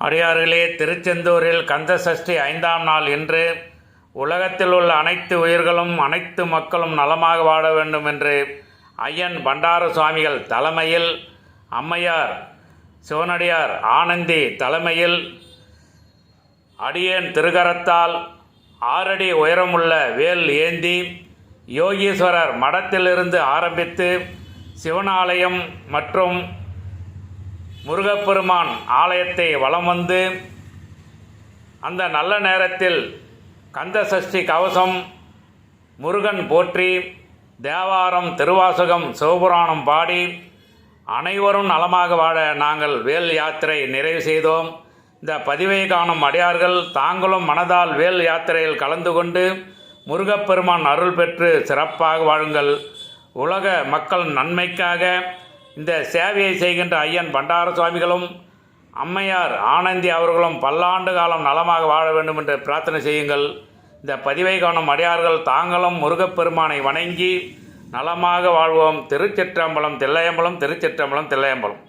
அடியார்களே திருச்செந்தூரில் கந்த சஷ்டி ஐந்தாம் நாள் இன்று. உலகத்தில் உள்ள அனைத்து உயிர்களும் அனைத்து மக்களும் நலமாக வாழ வேண்டும் என்று ஐயன் பண்டார சுவாமிகள் தலைமையில் அம்மையார் சிவனடியார் ஆனந்தி தலைமையில் அடியேன் திருகரத்தால் ஆறடி உயரமுள்ள வேல் ஏந்தி யோகீஸ்வரர் மடத்திலிருந்து ஆரம்பித்து சிவனாலயம் மற்றும் முருகப்பெருமான் ஆலயத்தை வலம் வந்து அந்த நல்ல நேரத்தில் கந்த சஷ்டி கவசம் முருகன் போற்றி தேவாரம் திருவாசகம் சிவபுராணம் பாடி அனைவரும் நலமாக வாழ நாங்கள் வேல் யாத்திரை நிறைவு செய்தோம். இந்த பதிவை காணும் அடியார்கள் தாங்களும் மனதால் வேல் யாத்திரையில் கலந்து கொண்டு முருகப்பெருமான் அருள் பெற்று சிறப்பாக வாழுங்கள். உலக மக்கள் நன்மைக்காக இந்த சேவையை செய்கின்ற ஐயன் பண்டார சுவாமிகளும் அம்மையார் ஆனந்தி அவர்களும் பல்லாண்டு காலம் நலமாக வாழ வேண்டும் என்று பிரார்த்தனை செய்யுங்கள். இந்த பதிவை காணும் அடியார்கள் தாங்களும் முருகப்பெருமானை வணங்கி நலமாக வாழ்வோம். திருச்சிற்றம்பலம் தில்லையம்பலம் திருச்சிற்றம்பலம் தில்லையம்பலம்.